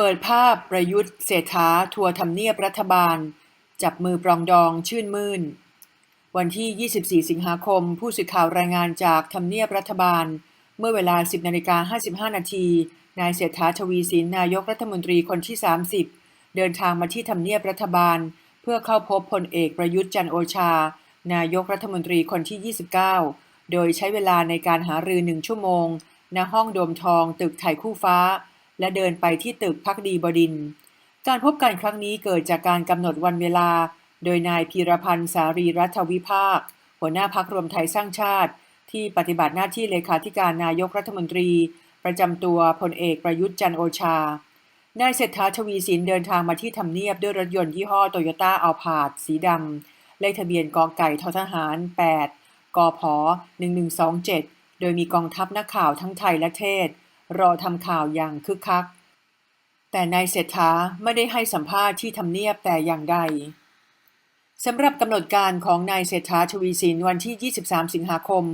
เปิดภาพประยุทธ์เศรษฐาทัวร์ทำเนียบรัฐบาล จับมือปรองดองชื่นมื่น วันที่ 24 สิงหาคม ผู้สื่อข่าวรายงานจากทำเนียบรัฐบาล เมื่อเวลา 10นาฬิกา55 นาทีนายเศรษฐาทวีสินนายกรัฐมนตรีคนที่ 30 เดินทางมาที่ทำเนียบรัฐบาล เพื่อเข้าพบพลเอกประยุทธ์จันโอชา นายกรัฐมนตรีคนที่ 29 โดยใช้เวลาในการหารือหนึ่งชั่วโมงณห้องโดมทองตึกไทยคู่ฟ้า และเดินไปที่ตึกพักดีบดิน การพบกันครั้งนี้เกิดจากการกำหนดวันเวลา โดยนายพีรพันธ์สารีรัฐวิภาค หัวหน้าพักรวมไทยสร้างชาติ ที่ปฏิบัติหน้าที่เลขาธิการนายกรัฐมนตรี ประจำตัวพลเอกประยุทธ์จันโอชานายเศรษฐาทวีสินเดินทางมาที่ทำเนียบด้วยรถยนต์ยี่ห้อโตโยต้าอัลพาดสีดำเลขทะเบียนกอไก่ททหาร 8กพ1127 โดยมีกองทัพนักข่าวทั้งไทยและเทศ รอทำข่าวอย่างคึกคัก แต่นายเศรษฐาไม่ได้ให้สัมภาษณ์ที่ทำเนียบแต่อย่างใดสำหรับกำหนดการของนายเศรษฐาทวีสินวันที่ 23 สิงหาคม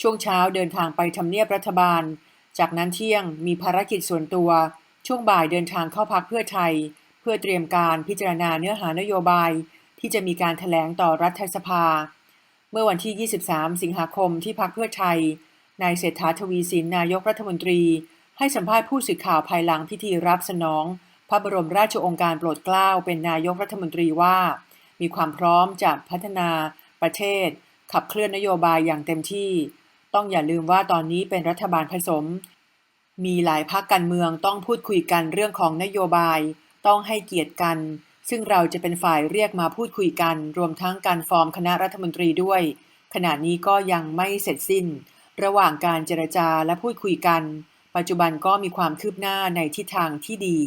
ช่วงเช้าเดินทางไปทำเนียบรัฐบาล จากนั้นเที่ยงมีภารกิจส่วนตัว ช่วงบ่ายเดินทางเข้าพักเพื่อไทย เพื่อเตรียมการพิจารณาเนื้อหานโยบาย ที่จะมีการถแถลงต่อรัฐสภา เมื่อวันที่ 23 สิงหาคมที่พักเพื่อไทยนายเศรษฐาทวีสินนายกรัฐมนตรี ให้สัมภาษณ์ผู้สื่อข่าวภายหลังพิธีรับสนอง พระบรมราชโองการโปรดเกล้าเป็นนายกรัฐมนตรีว่า มีความพร้อมจะพัฒนาประเทศ ขับเคลื่อนนโยบายอย่างเต็มที่ ต้องอย่าลืมว่าตอนนี้เป็นรัฐบาลผสม มีหลายพรรคการเมืองต้องพูดคุยกันเรื่องของนโยบาย ต้องให้เกียรติกัน ซึ่งเราจะเป็นฝ่ายเรียกมาพูดคุยกัน รวมทั้งการฟอร์มคณะรัฐมนตรีด้วย ขณะนี้ก็ยังไม่เสร็จสิ้น ระหว่างการเจรจาและพูดคุยกัน ปัจจุบันก็มีความคืบหน้าในทิศทางที่ดี